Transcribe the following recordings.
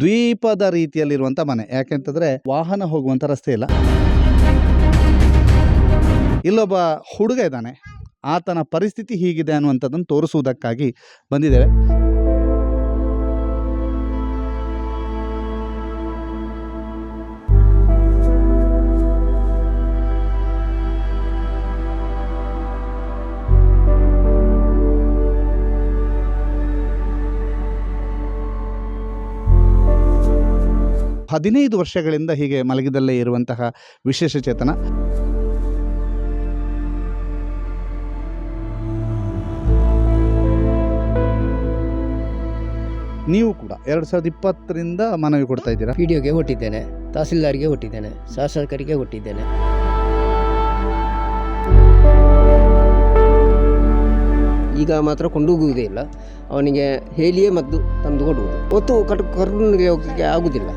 ದ್ವೀಪದ ರೀತಿಯಲ್ಲಿರುವಂಥ ಮನೆ. ಯಾಕೆಂತಂದರೆ ವಾಹನ ಹೋಗುವಂಥ ರಸ್ತೆ ಇಲ್ಲ. ಇಲ್ಲೊಬ್ಬ ಹುಡುಗ ಇದ್ದಾನೆ. ಆತನ ಪರಿಸ್ಥಿತಿ ಹೀಗಿದೆ ಅನ್ನುವಂಥದ್ದನ್ನು ತೋರಿಸುವುದಕ್ಕಾಗಿ ಬಂದಿದ್ದೇವೆ. ಹದಿನೈದು ವರ್ಷಗಳಿಂದ ಹೀಗೆ ಮಲಗಿದಲ್ಲೇ ಇರುವಂತಹ ವಿಶೇಷ ಚೇತನ. ನೀವು ಕೂಡ ಎರಡು ಸಾವಿರದ ಇಪ್ಪತ್ತರಿಂದ ಮನವಿ ಕೊಡ್ತಾ ಇದ್ದೀರಾ? ಪಿ ಡಿ ಹೊಟ್ಟಿದ್ದೇನೆ, ತಹಸೀಲ್ದಾರ್ಗೆ ಹೊಟ್ಟಿದ್ದೇನೆ, ಶಾಸಕರಿಗೆ ಹೊಟ್ಟಿದ್ದೇನೆ. ಈಗ ಮಾತ್ರ ಕೊಂಡೋಗುವುದೇ ಇಲ್ಲ. ಅವನಿಗೆ ಹೇಳಿಯೇ ಮದ್ದು ತಂದು ಕೊಡುವುದು ಒತ್ತು ಕಟ್ ಕರ್ನಿಗೆ ಹೋಗಲಿಕ್ಕೆ ಆಗುವುದಿಲ್ಲ.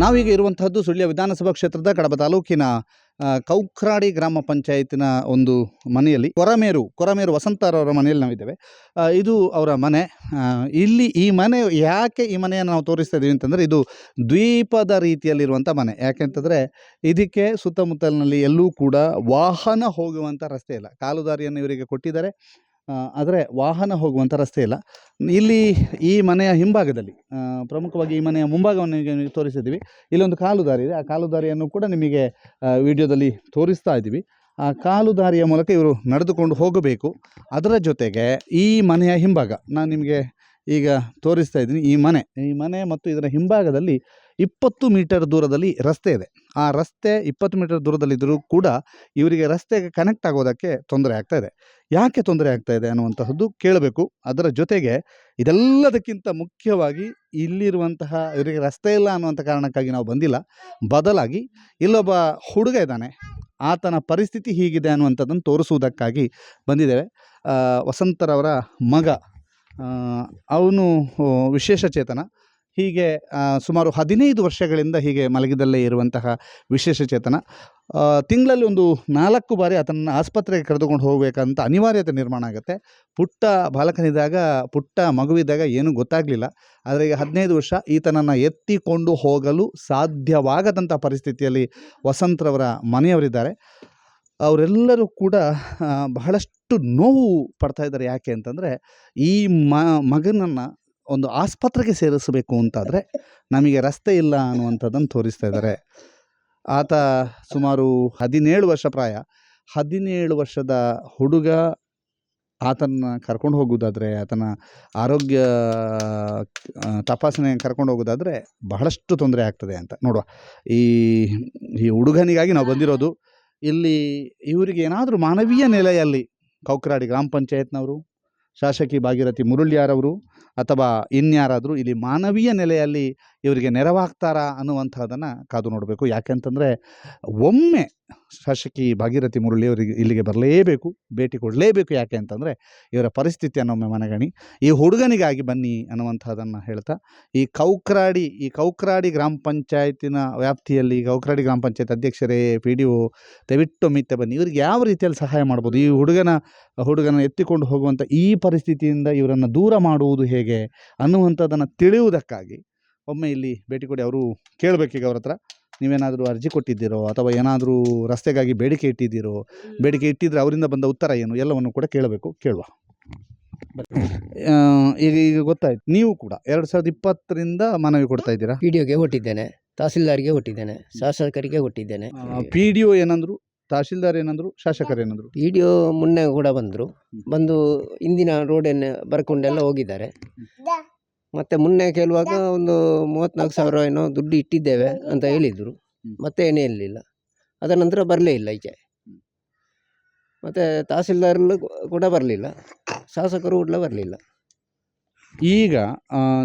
ನಾವೀಗ ಇರುವಂತಹದ್ದು ಸುಳ್ಯ ವಿಧಾನಸಭಾ ಕ್ಷೇತ್ರದ ಕಡಬ ತಾಲೂಕಿನ ಕೌಖ್ರಾಡಿ ಗ್ರಾಮ ಪಂಚಾಯತಿನ ಒಂದು ಮನೆಯಲ್ಲಿ ಕೊರಮೇರು ಕೊರಮೇರು ವಸಂತರವರ ಮನೆಯಲ್ಲಿ ನಾವಿದ್ದೇವೆ. ಇದು ಅವರ ಮನೆ. ಇಲ್ಲಿ ಈ ಮನೆ ಯಾಕೆ ಈ ಮನೆಯನ್ನು ನಾವು ತೋರಿಸ್ತಾ ಇದ್ದೀವಿ ಅಂತಂದರೆ ಇದು ದ್ವೀಪದ ರೀತಿಯಲ್ಲಿರುವಂಥ ಮನೆ. ಯಾಕೆಂತಂದರೆ ಇದಕ್ಕೆ ಸುತ್ತಮುತ್ತಲಿನಲ್ಲಿ ಎಲ್ಲೂ ಕೂಡ ವಾಹನ ಹೋಗುವಂಥ ರಸ್ತೆ ಇಲ್ಲ. ಕಾಲು ದಾರಿಯನ್ನು ಇವರಿಗೆ ಕೊಟ್ಟಿದ್ದಾರೆ. ಆದರೆ ವಾಹನ ಹೋಗುವಂಥ ರಸ್ತೆ ಇಲ್ಲ. ಇಲ್ಲಿ ಈ ಮನೆಯ ಹಿಂಭಾಗದಲ್ಲಿ ಪ್ರಮುಖವಾಗಿ ಈ ಮನೆಯ ಮುಂಭಾಗವನ್ನು ನಿಮಗೆ ತೋರಿಸಿದ್ದೀವಿ. ಇಲ್ಲೊಂದು ಕಾಲು ದಾರಿ ಇದೆ. ಆ ಕಾಲು ದಾರಿಯನ್ನು ಕೂಡ ನಿಮಗೆ ವಿಡಿಯೋದಲ್ಲಿ ತೋರಿಸ್ತಾ ಇದ್ದೀವಿ. ಆ ಕಾಲು ದಾರಿಯ ಮೂಲಕ ಇವರು ನಡೆದುಕೊಂಡು ಹೋಗಬೇಕು. ಅದರ ಜೊತೆಗೆ ಈ ಮನೆಯ ಹಿಂಭಾಗ, ನಾನು ನಿಮಗೆ ಈಗ ತೋರಿಸ್ತಾ ಇದ್ದೀನಿ. ಈ ಮನೆ ಈ ಮನೆ ಮತ್ತು ಇದರ ಹಿಂಭಾಗದಲ್ಲಿ ಇಪ್ಪತ್ತು ಮೀಟರ್ ದೂರದಲ್ಲಿ ರಸ್ತೆ ಇದೆ. ಆ ರಸ್ತೆ ಇಪ್ಪತ್ತು ಮೀಟರ್ ದೂರದಲ್ಲಿದ್ದರೂ ಕೂಡ ಇವರಿಗೆ ರಸ್ತೆಗೆ ಕನೆಕ್ಟ್ ಆಗೋದಕ್ಕೆ ತೊಂದರೆ ಆಗ್ತಾ ಇದೆ. ಯಾಕೆ ತೊಂದರೆ ಆಗ್ತಾ ಇದೆ ಅನ್ನುವಂತಹದ್ದು ಕೇಳಬೇಕು. ಅದರ ಜೊತೆಗೆ ಇದೆಲ್ಲದಕ್ಕಿಂತ ಮುಖ್ಯವಾಗಿ ಇಲ್ಲಿರುವಂತಹ ಇವರಿಗೆ ರಸ್ತೆ ಇಲ್ಲ ಅನ್ನುವಂಥ ಕಾರಣಕ್ಕಾಗಿ ನಾವು ಬಂದಿಲ್ಲ. ಬದಲಾಗಿ ಇಲ್ಲೊಬ್ಬ ಹುಡುಗ ಇದ್ದಾನೆ. ಆತನ ಪರಿಸ್ಥಿತಿ ಹೀಗಿದೆ ಅನ್ನುವಂಥದ್ದನ್ನು ತೋರಿಸುವುದಕ್ಕಾಗಿ ಬಂದಿದ್ದೇವೆ. ವಸಂತರವರ ಮಗ. ಅವನು ವಿಶೇಷ ಚೇತನ ಹೀಗೆ ಸುಮಾರು ಹದಿನೈದು ವರ್ಷಗಳಿಂದ ಹೀಗೆ ಮಲಗಿದಲ್ಲೇ ಇರುವಂತಹ ವಿಶೇಷ ಚೇತನ. ತಿಂಗಳಲ್ಲಿ ಒಂದು ನಾಲ್ಕು ಬಾರಿ ಆತನನ್ನು ಆಸ್ಪತ್ರೆಗೆ ಕರೆದುಕೊಂಡು ಹೋಗಬೇಕಂತ ಅನಿವಾರ್ಯತೆ ನಿರ್ಮಾಣ ಆಗುತ್ತೆ. ಪುಟ್ಟ ಬಾಲಕನಿದ್ದಾಗ, ಪುಟ್ಟ ಮಗುವಿದ್ದಾಗ ಏನೂ ಗೊತ್ತಾಗಲಿಲ್ಲ. ಆದರೆ ಈಗ ಹದಿನೈದು ವರ್ಷ ಈತನನ್ನು ಎತ್ತಿಕೊಂಡು ಹೋಗಲು ಸಾಧ್ಯವಾಗದಂಥ ಪರಿಸ್ಥಿತಿಯಲ್ಲಿ ವಸಂತ್ರವರ ಮನೆಯವರಿದ್ದಾರೆ. ಅವರೆಲ್ಲರೂ ಕೂಡ ಬಹಳಷ್ಟು ನೋವು ಪಡ್ತಾ ಇದ್ದಾರೆ. ಯಾಕೆ ಅಂತಂದರೆ, ಈ ಮಗನನ್ನು ಒಂದು ಆಸ್ಪತ್ರೆಗೆ ಸೇರಿಸಬೇಕು ಅಂತಾದರೆ ನಮಗೆ ರಸ್ತೆ ಇಲ್ಲ ಅನ್ನುವಂಥದ್ದನ್ನು ತೋರಿಸ್ತಾ ಇದ್ದಾರೆ. ಆತ ಸುಮಾರು ಹದಿನೇಳು ವರ್ಷ ಪ್ರಾಯ. ಹದಿನೇಳು ವರ್ಷದ ಹುಡುಗ ಆತನ ಕರ್ಕೊಂಡು ಹೋಗೋದಾದರೆ, ಆತನ ಆರೋಗ್ಯ ತಪಾಸಣೆ ಕರ್ಕೊಂಡು ಹೋಗೋದಾದರೆ ಬಹಳಷ್ಟು ತೊಂದರೆ ಆಗ್ತದೆ ಅಂತ ನೋಡುವ. ಈ ಈ ಹುಡುಗನಿಗಾಗಿ ನಾವು ಬಂದಿರೋದು ಇಲ್ಲಿ ಇವರಿಗೆ ಏನಾದರೂ ಮಾನವೀಯ ನೆಲೆಯಲ್ಲಿ, ಕೌಕ್ರಾಡಿ ಗ್ರಾಮ ಪಂಚಾಯತ್ನವರು ಶಾಸಕಿ ಭಾಗೀರಥಿ ಮುರುಳ್ಯಾರವರು ಅಥವಾ ಇನ್ಯಾರಾದರೂ ಇಲ್ಲಿ ಮಾನವೀಯ ನೆಲೆಯಲ್ಲಿ ಇವರಿಗೆ ನೆರವಾಗ್ತಾರಾ ಅನ್ನುವಂಥದ್ದನ್ನು ಕಾದು ನೋಡಬೇಕು. ಯಾಕೆಂತಂದರೆ ಒಮ್ಮೆ ಶಾಸಕಿ ಭಾಗೀರಥಿ ಮುರಳಿ ಅವರಿಗೆ ಇಲ್ಲಿಗೆ ಬರಲೇಬೇಕು, ಭೇಟಿ ಕೊಡಲೇಬೇಕು ಯಾಕೆ ಅಂತಂದರೆ, ಇವರ ಪರಿಸ್ಥಿತಿಯನ್ನು ಒಮ್ಮೆ ಮನಗಣಿ. ಈ ಹುಡುಗನಿಗಾಗಿ ಬನ್ನಿ ಅನ್ನುವಂಥದ್ದನ್ನು ಹೇಳ್ತಾ, ಈ ಕೌಕ್ರಾಡಿ ಈ ಕೌಕ್ರಾಡಿ ಗ್ರಾಮ ಪಂಚಾಯತಿನ ವ್ಯಾಪ್ತಿಯಲ್ಲಿ ಕೌಕ್ರಾಡಿ ಗ್ರಾಮ ಪಂಚಾಯತ್ ಅಧ್ಯಕ್ಷರೇ, ಪಿ ಡಿ ಒ ದಯವಿಟ್ಟು ಮಿತ್ತೆ ಬನ್ನಿ. ಇವರಿಗೆ ಯಾವ ರೀತಿಯಲ್ಲಿ ಸಹಾಯ ಮಾಡ್ಬೋದು? ಈ ಹುಡುಗನ ಹುಡುಗನ ಎತ್ತಿಕೊಂಡು ಹೋಗುವಂಥ ಈ ಪರಿಸ್ಥಿತಿಯಿಂದ ಇವರನ್ನು ದೂರ ಮಾಡುವುದು ಹೇಗೆ ಅನ್ನುವಂಥದ್ದನ್ನು ತಿಳಿಯುವುದಕ್ಕಾಗಿ ಒಮ್ಮೆ ಇಲ್ಲಿ ಭೇಟಿ ಕೊಡಿ ಅವರು ಕೇಳಬೇಕೀಗ ಅವ್ರ ಹತ್ರ. ನೀವೇನಾದರೂ ಅರ್ಜಿ ಕೊಟ್ಟಿದ್ದೀರೋ ಅಥವಾ ಏನಾದರೂ ರಸ್ತೆಗಾಗಿ ಬೇಡಿಕೆ ಇಟ್ಟಿದ್ದೀರೋ ಬೇಡಿಕೆ ಇಟ್ಟಿದ್ರೆ ಅವರಿಂದ ಬಂದ ಉತ್ತರ ಏನು? ಎಲ್ಲವನ್ನು ಕೂಡ ಕೇಳಬೇಕು ಕೇಳುವ. ಈಗ ಈಗ ಗೊತ್ತಾಯ್ತು. ನೀವು ಕೂಡ ಎರಡು ಸಾವಿರದ ಇಪ್ಪತ್ತರಿಂದ ಮನವಿ ಕೊಡ್ತಾ ಇದ್ದೀರಾ? ಪಿ ಡಿ ಒಗೆ ಹೊಟ್ಟಿದ್ದೇನೆ ತಹಸೀಲ್ದಾರ್ಗೆ ಹೊಟ್ಟಿದ್ದೇನೆ ಶಾಸಕರಿಗೆ ಹೊಟ್ಟಿದ್ದೇನೆ ಪಿ ಡಿ ಒ ಏನಂದ್ರು? ತಹಶೀಲ್ದಾರ್ ಏನಂದ್ರು? ಶಾಸಕರು ಏನಂದ್ರು? ಪಿ ಡಿ ಒ ಮುನ್ನೆ ಕೂಡ ಬಂದರು. ಬಂದು ಇಂದಿನ ರೋಡನ್ನು ಬರ್ಕೊಂಡೆಲ್ಲ ಹೋಗಿದ್ದಾರೆ. ಮತ್ತೆ ಮೊನ್ನೆ ಕೇಳುವಾಗ ಒಂದು ಮೂವತ್ತ್ನಾಲ್ಕು ಸಾವಿರ ಏನೋ ದುಡ್ಡು ಇಟ್ಟಿದ್ದೇವೆ ಅಂತ ಹೇಳಿದರು. ಮತ್ತೆ ಏನೇ ಇರಲಿಲ್ಲ. ಅದರ ನಂತರ ಬರಲೇ ಇಲ್ಲ ಈಚೆ ಮತ್ತು ತಹಸೀಲ್ದಾರಲ್ಲೂ ಕೂಡ ಬರಲಿಲ್ಲ. ಶಾಸಕರು ಕೂಡ ಬರಲಿಲ್ಲ. ಈಗ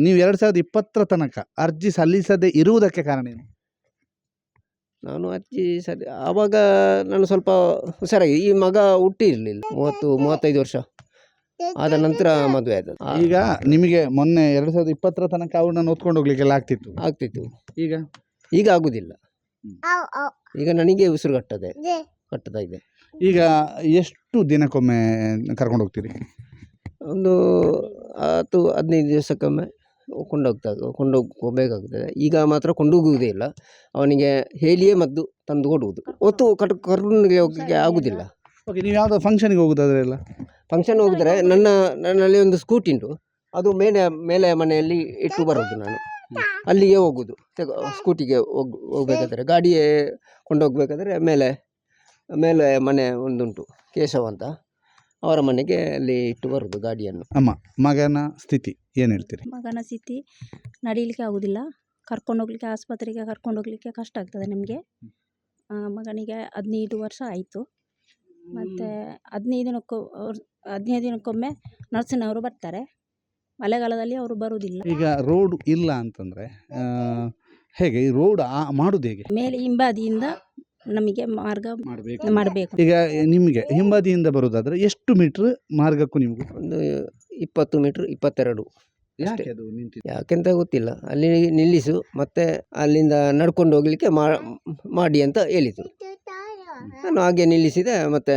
ನೀವು ಎರಡು ಸಾವಿರದ ಇಪ್ಪತ್ತರ ತನಕ ಅರ್ಜಿ ಸಲ್ಲಿಸದೆ ಇರುವುದಕ್ಕೆ ಕಾರಣ ಏನು? ನಾನು ಅರ್ಜಿ ಸರಿ ಆವಾಗ ನಾನು ಸ್ವಲ್ಪ ಹುಷಾರಾಗಿ ಈ ಮಗ ಹುಟ್ಟಿರಲಿಲ್ಲ. ಮೂವತ್ತು ಮೂವತ್ತೈದು ವರ್ಷ. ಆದ ನಂತರ ಮದುವೆ ಆದದ್ದು. ಆ- ಈಗ ನಿಮಗೆ ಮೊನ್ನೆ ಎರಡ್ ಸಾವಿರದ ಇಪ್ಪತ್ತರ ತನಕ ಅವ್ರನ್ನ ಓದ್ಕೊಂಡು ಹೋಗ್ಲಿಕ್ಕೆಲ್ಲ ಆಗ್ತಿತ್ತು. ಆಗ್ತಿತ್ತು. ಈಗ? ಈಗ ಆಗುದಿಲ್ಲ. ಈಗ ನನಗೆ ಉಸಿರು ಕಟ್ಟದೆ. ಕಟ್ಟದ ಇದೆ. ಈಗ ಎಷ್ಟು ದಿನಕ್ಕೊಮ್ಮೆ ಕರ್ಕೊಂಡು ಹೋಗ್ತೀರಿ? ಒಂದು ಹತ್ತು ಹದಿನೈದು ದಿವಸಕ್ಕೊಮ್ಮೆ ಕೊಂಡೋಗ್ತಾ ಕೊಂಡೋಗ್ಬೇಕಾಗ್ತದೆ ಹೋಗಬೇಕಾಗ್ತದೆ. ಈಗ ಮಾತ್ರ ಕೊಂಡೋಗುವುದೇ ಇಲ್ಲ. ಅವನಿಗೆ ಹೇಳಿಯೇ ಮದ್ದು ತಂದು ಕೊಡುವುದು. ಒತ್ತು ಕಟ್ ಕರ್ಕೊಂಡು ಹೋಗಲಿಕ್ಕೆ ಆಗುವುದಿಲ್ಲ ಓಕೆ ನೀವು ಯಾವುದೋ ಫಂಕ್ಷನಿಗೆ ಹೋಗೋದಾದ್ರೆ ಎಲ್ಲ? ಫಂಕ್ಷನ್ ಹೋಗಿದ್ರೆ ನನ್ನ ನನ್ನಲ್ಲಿ ಒಂದು ಸ್ಕೂಟಿ ಉಂಟು. ಅದು ಮೇಲೆ ಮೇಲೆ ಮನೆಯಲ್ಲಿ ಇಟ್ಟು ಬರೋದು ನಾನು. ಅಲ್ಲಿಗೆ ಹೋಗೋದು ತೆಗೊ ಸ್ಕೂಟಿಗೆ ಹೋಗ್ ಹೋಗ್ಬೇಕಾದ್ರೆ ಗಾಡಿಯೇ ಕೊಂಡೋಗ್ಬೇಕಾದ್ರೆ ಮೇಲೆ ಮೇಲೆ ಮನೆ ಒಂದುಂಟು ಕೇಶವ ಅಂತ. ಅವರ ಮನೆಗೆ ಅಲ್ಲಿ ಇಟ್ಟು ಬರೋದು ಗಾಡಿಯನ್ನು. ಅಮ್ಮ ಮಗನ ಸ್ಥಿತಿ ಏನು ಹೇಳ್ತೀರಿ? ಮಗನ ಸ್ಥಿತಿ ನಡೀಲಿಕ್ಕೆ ಆಗೋದಿಲ್ಲ. ಕರ್ಕೊಂಡು ಹೋಗ್ಲಿಕ್ಕೆ ಆಸ್ಪತ್ರೆಗೆ ಕರ್ಕೊಂಡು ಹೋಗ್ಲಿಕ್ಕೆ ಕಷ್ಟ ಆಗ್ತದೆ ನಿಮಗೆ. ಮಗನಿಗೆ ಹದಿನೈದು ವರ್ಷ ಆಯಿತು. ಮತ್ತು ಹದಿನೈದು ದಿನಕ್ಕೂ ಹದಿನೈದು ದಿನಕ್ಕೊಮ್ಮೆ ನರ್ಸಿನವರು ಬರ್ತಾರೆ. ಮಳೆಗಾಲದಲ್ಲಿ ಅವರು ಬರುವುದಿಲ್ಲ. ಈಗ ರೋಡ್ ಇಲ್ಲ ಅಂತಂದರೆ ಹೇಗೆ ಈ ರೋಡ್ ಮಾಡೋದು ಹೇಗೆ? ಮೇಲೆ ಹಿಂಬಾದಿಯಿಂದ ನಮಗೆ ಮಾರ್ಗ ಮಾಡಬೇಕು. ಮಾಡಬೇಕು. ಈಗ ನಿಮಗೆ ಹಿಂಬದಿಯಿಂದ ಬರೋದಾದ್ರೆ ಎಷ್ಟು ಮೀಟ್ರ್ ಮಾರ್ಗಕ್ಕೂ ನಿಮಗೆ ಒಂದು ಇಪ್ಪತ್ತು ಮೀಟ್ರ್ ಇಪ್ಪತ್ತೆರಡು ಯಾಕೆ ಅದು ನಿಂತಿದೆ? ಯಾಕೆಂತ ಗೊತ್ತಿಲ್ಲ. ಅಲ್ಲಿ ನಿಲ್ಲಿಸು ಮತ್ತೆ ಅಲ್ಲಿಂದ ನಡ್ಕೊಂಡು ಹೋಗ್ಲಿಕ್ಕೆ ಮಾ- ಮಾಡಿ ಅಂತ ಹೇಳಿದರು. ನಾನು ಹಾಗೆ ನಿಲ್ಲಿಸಿದೆ ಮತ್ತು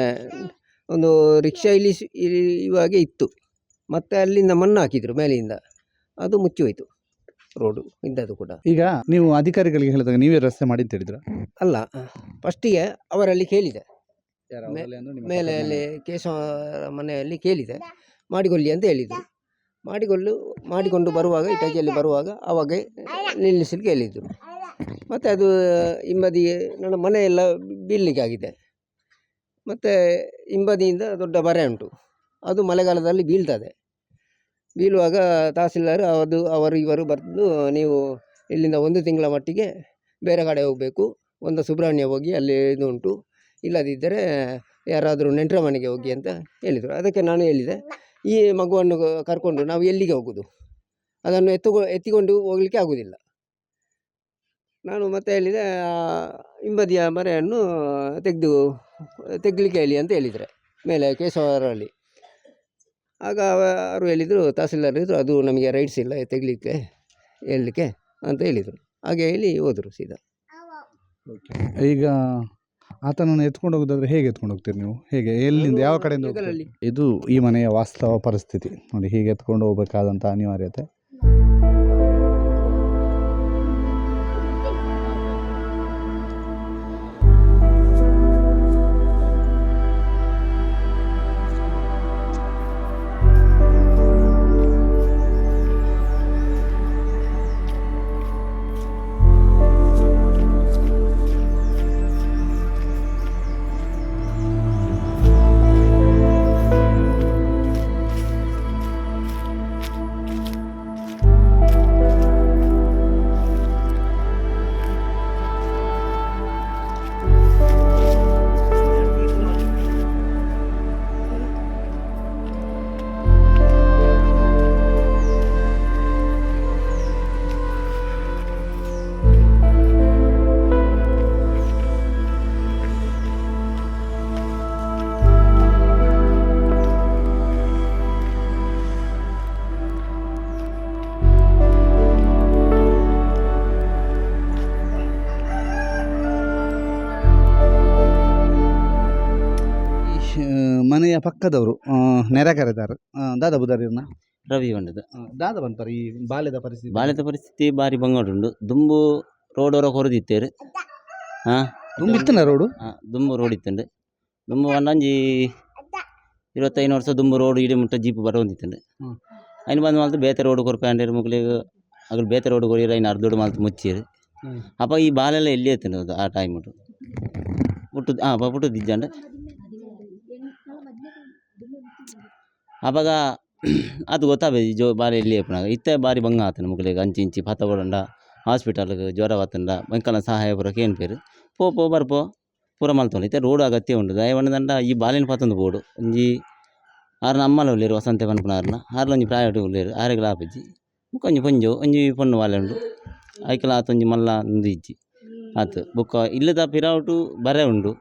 ಒಂದು ರಿಕ್ಷಾ ಇಳಿಸಿ ಇವಾಗೆ ಇತ್ತು. ಮತ್ತೆ ಅಲ್ಲಿಂದ ಮಣ್ಣು ಹಾಕಿದರು ಮೇಲೆಯಿಂದ ಅದು ಮುಚ್ಚಿ ಹೋಯಿತು ರೋಡು ಇದ್ದದ್ದು ಕೂಡ. ಈಗ ನೀವು ಅಧಿಕಾರಿಗಳಿಗೆ ಹೇಳಿದಾಗ ನೀವೇ ರಸ್ತೆ ಮಾಡಿ ಅಂತ ಹೇಳಿದ್ರ? ಅಲ್ಲ ಫಸ್ಟಿಗೆ ಅವರಲ್ಲಿ ಕೇಳಿದೆ. ಮೇಲೆ ಅಲ್ಲಿ ಕೇಶವ ಕೇಶವರ ಮನೆಯಲ್ಲಿ ಕೇಳಿದೆ. ಮಾಡಿಕೊಳ್ಳಿ ಅಂತ ಹೇಳಿದರು. ಮಾಡಿಕೊಳ್ಳು ಮಾಡಿಕೊಂಡು ಬರುವಾಗ ಇಟಾಚಿಯಲ್ಲಿ ಬರುವಾಗ ಅವಾಗ ನಿಲ್ಲಿಸಲಿಕ್ಕೆ ಹೇಳಿದರು ಮತ್ತು ಅದು ಹಿಂಬದಿ, ನನ್ನ ಮನೆಯೆಲ್ಲ ಬೀಳಲಿಕ್ಕಾಗಿದೆ. ಮತ್ತು ಹಿಂಬದಿಯಿಂದ ದೊಡ್ಡ ಬರೆ ಉಂಟು. ಅದು ಮಳೆಗಾಲದಲ್ಲಿ ಬೀಳ್ತದೆ. ಬೀಳುವಾಗ ತಹಸೀಲ್ದಾರ್ ಅದು, ಅವರು, ಇವರು ಬರೆದು ನೀವು ಇಲ್ಲಿಂದ ಒಂದು ತಿಂಗಳ ಮಟ್ಟಿಗೆ ಬೇರೆ ಕಡೆ ಹೋಗಬೇಕು. ಒಂದು ಸುಬ್ರಹ್ಮಣ್ಯ ಹೋಗಿ ಅಲ್ಲಿ ಇದು ಉಂಟು. ಇಲ್ಲದಿದ್ದರೆ ಯಾರಾದರೂ ನೆಂಟರ ಮನೆಗೆ ಹೋಗಿ ಅಂತ ಹೇಳಿದರು. ಅದಕ್ಕೆ ನಾನು ಹೇಳಿದೆ, ಈ ಮಗುವನ್ನು ಕರ್ಕೊಂಡು ನಾವು ಎಲ್ಲಿಗೆ ಹೋಗೋದು? ಅದನ್ನು ಎತ್ತುಕೊ, ಎತ್ತಿಕೊಂಡು ಹೋಗಲಿಕ್ಕೆ ಆಗೋದಿಲ್ಲ. ನಾನು ಮತ್ತೆ ಹೇಳಿದೆ ಹಿಂಬದಿಯ ಮರೆಯನ್ನು ತೆಗೆದು ತೆಗ್ಲಿಕ್ಕೆ ಹೇಳಿ ಅಂತ ಹೇಳಿದರೆ ಮೇಲೆ ಕೇಶವರಲ್ಲಿ ಆಗ ಅವರು ಹೇಳಿದರು ತಹಸೀಲ್ದಾರ್ ಹೇಳಿದರು ಅದು ನಮಗೆ ರೈಟ್ಸ್ ಇಲ್ಲ ತೆಗ್ಲಿಕ್ಕೆ ಹೇಳಲಿಕ್ಕೆ ಅಂತ ಹೇಳಿದರು. ಹಾಗೆ ಹೇಳಿ ಹೋದರು ಸೀದಾ. ಈಗ ಆತನನ್ನು ಎತ್ಕೊಂಡು ಹೋಗೋದಾದ್ರೆ ಹೇಗೆ ಎತ್ಕೊಂಡು ಹೋಗ್ತೀರಿ ನೀವು? ಹೇಗೆ ಎಲ್ಲಿಂದ ಯಾವ ಕಡೆಯಿಂದ. ಇದು ಈ ಮನೆಯ ವಾಸ್ತವ ಪರಿಸ್ಥಿತಿ. ನೋಡಿ ಹೀಗೆ ಎತ್ಕೊಂಡು ಹೋಗ್ಬೇಕಾದಂಥ ಅನಿವಾರ್ಯತೆ. ಪಕ್ಕದವರು ಆ, ನೆರೆ ಕರೆದಾರ ದಾದ ಬುದಾರಿಯನ್ನ ರವಿ ಹೊಂಡದ ದಾದ ಬಂತಾರೆ ಈ ಬಾಲ್ಯದ ಪರಿಸ್ಥಿತಿ ಬಾಲ್ಯದ ಪರಿಸ್ಥಿತಿ ಬಾರಿ ಬಂಗಾಡುಂಡು ದುಂಬು ರೋಡ್ ಹೊರ ಕೊರದಿತ್ತೇರು ಹಾಂ ತುಂಬ ಇತ್ತನ ರೋಡು ದುಂಬು ರೋಡ್ ಇತ್ತಂಡು ದುಂಬು ಒಂದೊಂಜಿ ഇരുപത്തൈന് ವರ್ಷ ದುಂಬು ರೋಡ್ ಇಡೀ ಮುಟ್ಟ ಜೀಪ್ ಬರೋಂದಿತ್ತಂಡು ಹ್ಮ್. അതിന് ಬಂದು ಮಾಲ್ತು ಬೇತೆ ರೋಡ್ ಕೊರ್ಪಂಡೇರು ಮುಗ್ಲಿಗೆ ಅದ್ರ ಬೇತೆ ರೋಡ್ ಕೊರಿಯರು അതിന് ಅರ್ಧೋಡು ಮಾಲ್ತು ಮುಚ್ಚಿರು ಹ್ಮ್. അപ്പോൾ ಈ ಬಾಲೆಲ್ಲ ಎಲ್ಲಿ ಎತ್ತಂಡು ಅದು ಆ ಟೈಮ್ ಉಂಟು ಪುಟ್ಟು ಹಾಂ ಅಪ್ಪ ಪುಟ್ಟು ಅವಾಗ ಅದು ಗೊತ್ತಾಗಬೇಕು ಜೋ ಬಾರಿ ಇಲ್ಲಿ ಎಪ್ಪನಾಗ ಇತ್ತೆ ಬಾರಿ ಬಂಗ ಆತನ ಮುಗ್ಲಿಗೆ ಅಂಚಿ ಇಂಚಿ ಪತ್ತ ಕೊಡಂಡ ಹಾಸ್ಪಿಟಲ್ಗೆ ಜ್ವರ ಬತ್ತಂಡ ಬಂಕಲ ಸಹಾಯ ಬರೋಕೆ ಏನು ಪೇರು ಪೋ ಬರ್ಪೋ ಪೂರ ಮಲ್ತೊಂಡು ಇತ್ತೆ ರೋಡ್ ಅಗತ್ಯ ಉಂಡು. ದಂಡ ಈ ಬಾಲಿನ ಪತ್ತೊಂದು ಬೋಡು ಒಂಜಿ ಆರ್ನ ಅಮ್ಮಲ ಉಳ್ಳೇರು ವಸಂತೆ ಪನ್ಪುನಾರ್ನ ಆರ್ಲ ಒಂಜಿ ಪ್ರೈವೇಟ್ ಉಳ್ಳೇರು ಆರೆಗ್ಲ ಆಪಜ್ಜಿ. ಒಂಜಿ ಪೊಂಜೋ, ಒಂಜಿ ಪೊಣ್ಣು ವಾಲೆ ಉಂಡು. ಐಕಲ ಆತೊಂಜಿ ಮಲ್ಲ ಒಂದು ಇಜ್ಜಿ. ಆತು, ಬೊಕ್ಕ ಇಲ್ಲದ ಪಿರಾವುಟು ಬರೆ ಉಂಡು.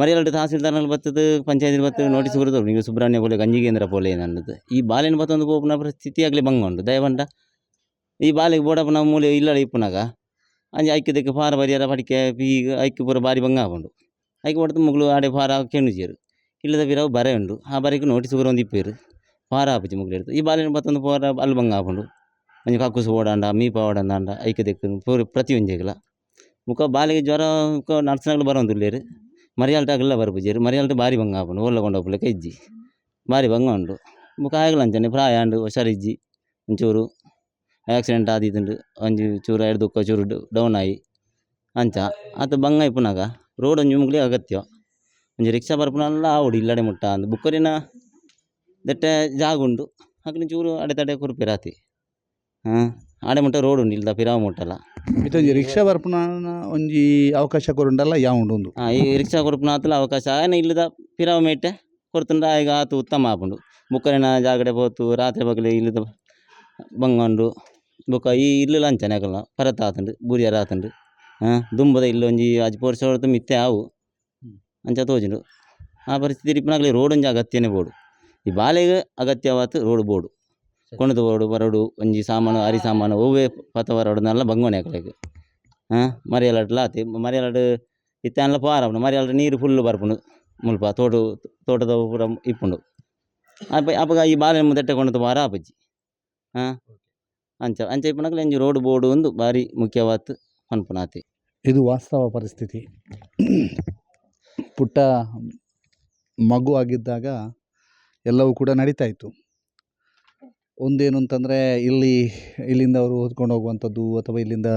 ಮರಿಯಲ್ಡ್ ತಹಸೀಲ್ದಾರ್ನಲ್ಲಿ ಬರ್ತದೆ ಪಂಚಾಯತಿ ಬರ್ತದೆ ನೋಟಿಸ್ ಬರ್ತದೆ. ನೀವು ಸುಬ್ರಹ್ಮಣ್ಯ ಪೋಲೆ ಗಂಜಿ ಕೇಂದ್ರ ಪೋಲೆ ಏನನ್ನದು ಈ ಬಾಲೆನ ಬತ್ತೊಂದು ಪೋಪುನ ಪರಿಸ್ಥಿತಿ ಆಗಲಿ ಬಂಗ ಉಂಡು ದಯವಂಡ ಈ ಬಾಲೆಗೆ ಬೋಡಪ್ಪನ ಮೂಲೆ ಇಲ್ಲ ಇಪ್ಪುನಾಗ ಅಂಜಿ ಐಕ್ಯದಕ್ಕೆ ಪಾರ ಬರಿಯಾರ ಪಡಿಕೆ ಈಗ ಐಕ್ಯ ಪೂರ ಬಾರಿ ಬಂಗ ಆಪುಂಡು ಐಕೆ ಪಡ್ತು ಮುಗ್ಳು ಆಡೆ ಪಾರ ಕೆಣ್ಣುಜೇರು ಇಲ್ಲದ ಪಿರವು ಬರೆ ಉಂಡು ಆ ಬರೆಗೆ ನೋಟಿಸ್ ಒಂದು ಇಪ್ಪೇರು ಪಾರ ಮುಗ್ಳು ಹಿಡ್ತು ಈ ಬಾಲಿನ ಬತ್ತೊಂದು ಪೋರ ಅಲ್ಲಿ ಬಂಗ ಆಪುಂಡು ಒಂಜಿ ಕಕ್ಕುಸು ಓಡಾಂಡ, ಮೀಪ ಐಕೆ ದೆಕ್ಕು ಪೂರ ಪ್ರತಿ ಒಂಜೆಗ್ಲ ಮುಖ ಬಾಲಿಗೆ ಜ್ವರ, ಮುಖ ನಡ್ಸನಾಗ್ಲು ಬರೋಂದುಲ್ಲೇರು ಮರಿಯಾಲ್ಟಾಗಲ್ಲ ಬರ್ಪುಜೇರು ಮರಿಯಾಲ್ಟ ಬಾರಿ ಬಂಗ ಆಪುಂಡು ಒಳ್ಳೆ ಕೆಜಿ ಬಾರಿ ಬಂಗ ಉಂಡು ಮುಖ ಆಗಲಂಚನೆ ಪ್ರಾಯ ಉಂಡು ಹುಷಾರಿಜ್ಜಿ ಒಂಚೂರು ಆಕ್ಸಿಡೆಂಟ್ ಆದಿತ್ತುಂಡು ಒಂಜಿ ಚೂರು ಎರಡು ದುಃಖ ಚೂರು ಡೌನ್ ಆಯಿ ಅಂಚ ಆತ ಬಂಗ ಇಪ್ಪುನಾಗ ರೋಡ್ ಒಂಜಿ ಮುಗ್ಲಿ ಅಗತ್ಯ ಒಂಜಿ ರಿಕ್ಷಾ ಬರ್ಪುನಲ್ಲ ಆವುಡು ಇಲ್ಲಡೆ ಮುಟ್ಟ ಅಂದು ಬುಕ್ಕರಿನ ದಟ್ಟೆ ಜಾಗ ಉಂಡು ಹಾಕ್ಲಿನ ಚೂರು ಅಡೆ ತಡೆ ಕುರುಪೆ ರಾತಿ ಹಾಂ ಆಡೆ ಮುಟ್ಟ ರೋಡ್ ಉಂಡು ಇಲ್ದ ಪಿರಾವ್ ಮುಟ್ಟಲ್ಲ ಇತ್ತೊಂಜಿ ರಿಕ್ಷಾ ಬರ್ಪುನ ಒಂಜಿ ಅವಕಾಶ ಕೊರುಂಡಲ್ಲ ಯಾ ಉಂಡು ಹಾಂ ಈ ರಿಕ್ಷಾ ಕೊರ್ಪುನ ಆತಲ ಅವಕಾಶ. ಆಯನ ಇಲ್ಲದ ಪಿರಾವ್ ಮೇಟೆ ಕೊರ್ತುಂಡ ಈಗ ಆತು ಉತ್ತಮ ಆಪುಂಡು ಬುಕ್ಕರಿನ ಜಾಗಡೆ ಪೋತು ರಾತ್ರಿ ಬಗಲಿ ಇಲ್ಲದ ಬಂಗಂಡು ಬೊಕ್ಕ ಈ ಇಲ್ಲ ಲಂಚನೆ ಆಗಲ್ಲ ಪರತ ಆತುಂಡು ಬುರಿಯರ ಆತುಂಡು. ಹಾಂ ದುಂಬದ ಇಲ್ಲ ಒಂಜಿ ಅಜ್ ಪೋರ್ಸ ಹೊಡ್ತು ಮಿತ್ತೆ ಆವು. ಅಂಚ ತೋಜುಂಡು. ಆ ಪರಿಸ್ಥಿತಿ ಇಪ್ಪನಾಗಲಿ ರೋಡ್ ಒಂಜಿ ಅಗತ್ಯನೇ ಬೋಡು. ಈ ಬಾಲೆಗೆ ಅಗತ್ಯವಾತು ರೋಡ್ ಬೋಡು. ಕೊಣದು ಬೋಡು ಬರಡು, ಒಂಜಿ ಸಾಮಾನು, ಅರಿ ಸಾಮಾನು, ಒವ್ವೇ ಪತ ಬರಡುನೆಲ್ಲ ಬಂಗೋಣೆ ಹಾಕ್ಲೆಗ್ ಹಾಂ ಮರಿಯಲಡ್ಲ ಆತಿ ಮರಿಯಲಡ್ ಇತ್ತನ್ಲ ಪಾರ ಮರಿಯಲಡ್ ನೀರು ಫುಲ್ ಬರ್ಪುಂಡು, ಮುಲ್ಪ ತೋಟ, ತೋಟದ ಪೂರ ಇಪ್ಪುಂಡು. ಅಪ್ಪ, ಅಪ್ಪಗ ಈ ಬಾಲೆ ದೆಟ್ಟೆ ಕೊಂಡು ಬಾರ ಆಪಜ್ಜಿ. ಹಾಂ, ಅಂಚ ಅಂಚ ಇಪ್ಪನಾಗಲಿ ಎಂಜಿ ರೋಡ್ ಬೋರ್ಡು ಒಂದು ಬಾರಿ ಮುಖ್ಯವಾತ್ ಅನ್ಪುನಾತಿ ಇದು ವಾಸ್ತವ ಪರಿಸ್ಥಿತಿ. ಪುಟ್ಟ ಮಗು ಆಗಿದ್ದಾಗ ಎಲ್ಲವೂ ಕೂಡ ನಡೀತಾ ಇತ್ತು. ಒಂದೇನು ಅಂತಂದರೆ, ಇಲ್ಲಿ, ಇಲ್ಲಿಂದ ಅವರು ಹೊದ್ಕೊಂಡು ಹೋಗುವಂಥದ್ದು ಅಥವಾ ಇಲ್ಲಿಂದ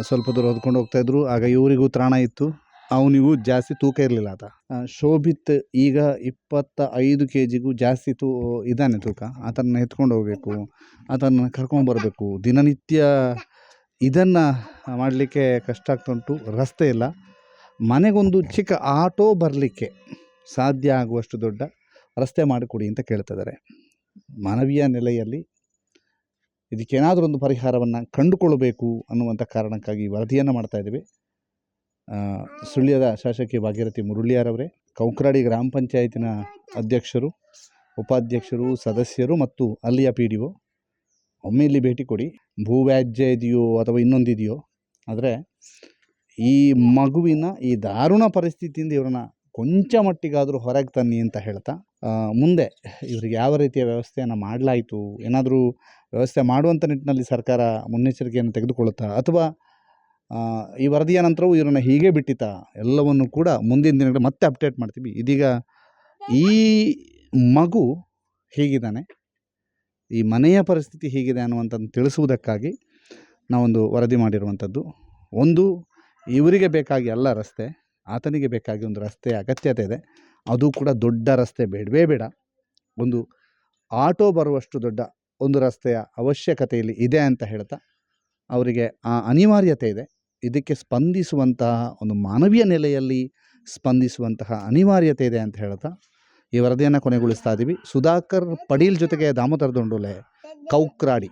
ಸ್ವಲ್ಪ ದೂರ ಹೊದ್ಕೊಂಡು ಹೋಗ್ತಾಯಿದ್ರು ಆಗ ಇವರಿಗೂ ತ್ರಾಣ ಇತ್ತು. ಅವನಿಗೂ ಜಾಸ್ತಿ ತೂಕ ಇರಲಿಲ್ಲ ಆತ. ಶೋಭಿತ್ ಈಗ ಇಪ್ಪತ್ತ ಐದು ಕೆ ಜಿಗೂ ಜಾಸ್ತಿ ತೂ, ಇದ್ದಾನೆ ತೂಕ. ಆತನ ಎತ್ಕೊಂಡು ಹೋಗಬೇಕು. ಆತನ ಕರ್ಕೊಂಡು ಬರಬೇಕು. ದಿನನಿತ್ಯ ಇದನ್ನು ಮಾಡಲಿಕ್ಕೆ ಕಷ್ಟ ಆಗ್ತುಂಟು ರಸ್ತೆ ಇಲ್ಲ. ಮನೆಗೊಂದು ಚಿಕ್ಕ ಆಟೋ ಬರಲಿಕ್ಕೆ ಸಾಧ್ಯ ಆಗುವಷ್ಟು ದೊಡ್ಡ ರಸ್ತೆ ಮಾಡಿಕೊಡಿ ಅಂತ ಕೇಳ್ತಿದ್ದಾರೆ ಮಾನವೀಯ ನೆಲೆಯಲ್ಲಿ ಇದಕ್ಕೇನಾದರೂ ಒಂದು ಪರಿಹಾರವನ್ನು ಕಂಡುಕೊಳ್ಳಬೇಕು ಅನ್ನುವಂಥ ಕಾರಣಕ್ಕಾಗಿ ವರದಿಯನ್ನು ಮಾಡ್ತಾ ಇದ್ದೀವಿ. ಸುಳ್ಯದ ಶಾಸಕಿ ಭಾಗೀರಥಿ ಮುರುಳಿಯಾರವರೇ ಕೌಕ್ರಾಡಿ ಗ್ರಾಮ ಪಂಚಾಯತಿನ ಅಧ್ಯಕ್ಷರು, ಉಪಾಧ್ಯಕ್ಷರು, ಸದಸ್ಯರು ಮತ್ತು ಅಲ್ಲಿಯ ಪಿ ಡಿ ಒ. ಒಮ್ಮೆ ಇಲ್ಲಿ ಭೇಟಿ ಕೊಡಿ. ಭೂವ್ಯಾಜ್ಯ ಇದೆಯೋ ಅಥವಾ ಇನ್ನೊಂದಿದೆಯೋ, ಆದರೆ ಈ ಮಗುವಿನ ಈ ದಾರುಣ ಪರಿಸ್ಥಿತಿಯಿಂದ ಇವ್ರನ್ನ ಕೊಂಚ ಮಟ್ಟಿಗಾದರೂ ಹೊರಗೆ ತನ್ನಿ ಅಂತ ಹೇಳ್ತಾ ಮುಂದೆ ಇವರಿಗೆ ಯಾವ ರೀತಿಯ ವ್ಯವಸ್ಥೆಯನ್ನು ಮಾಡಲಾಯಿತು, ಏನಾದರೂ ವ್ಯವಸ್ಥೆ ಮಾಡುವಂಥ ನಿಟ್ಟಿನಲ್ಲಿ ಸರ್ಕಾರ ಮುನ್ನೆಚ್ಚರಿಕೆಯನ್ನು ತೆಗೆದುಕೊಳ್ಳುತ್ತಾ, ಅಥವಾ ಈ ವರದಿಯ ನಂತರವೂ ಇವರನ್ನು ಹೀಗೆ ಬಿಟ್ಟಿತಾ ಎಲ್ಲವನ್ನು ಕೂಡ ಮುಂದಿನ ದಿನಗಳಲ್ಲಿ ಮತ್ತೆ ಅಪ್ಡೇಟ್ ಮಾಡ್ತೀವಿ. ಇದೀಗ ಈ ಮಗು ಹೇಗಿದ್ದಾನೆ, ಈ ಮನೆಯ ಪರಿಸ್ಥಿತಿ ಹೇಗಿದೆ ಅನ್ನುವಂಥದ್ದು ತಿಳಿಸುವುದಕ್ಕಾಗಿ ನಾವೊಂದು ವರದಿ ಮಾಡಿರುವಂಥದ್ದು. ಒಂದು, ಇವರಿಗೆ ಬೇಕಾಗಿ ಎಲ್ಲ ರಸ್ತೆ ಆತನಿಗೆ ಬೇಕಾಗಿ ಒಂದು ರಸ್ತೆ ಅಗತ್ಯತೆ ಇದೆ. ಅದು ಕೂಡ ದೊಡ್ಡ ರಸ್ತೆ ಬೇಡವೇ ಬೇಡ ಒಂದು ಆಟೋ ಬರುವಷ್ಟು ದೊಡ್ಡ ಒಂದು ರಸ್ತೆಯ ಅವಶ್ಯಕತೆಯಲ್ಲಿ ಇದೆ ಅಂತ ಹೇಳ್ತಾ ಅವರಿಗೆ ಆ ಅನಿವಾರ್ಯತೆ ಇದೆ. ಇದಕ್ಕೆ ಸ್ಪಂದಿಸುವಂತಹ ಒಂದು ಮಾನವೀಯ ನೆಲೆಯಲ್ಲಿ ಸ್ಪಂದಿಸುವಂತಹ ಅನಿವಾರ್ಯತೆ ಇದೆ ಅಂತ ಹೇಳ್ತಾ ಈ ವರದಿಯನ್ನು ಕೊನೆಗೊಳಿಸ್ತಾ ಇದ್ದೀವಿ ಸುಧಾಕರ್ ಪಡೀಲ್ ಜೊತೆಗೆ ದಾಮೋದರ ದೊಂಡುಲೆ, ಕೌಕ್ರಾಡಿ.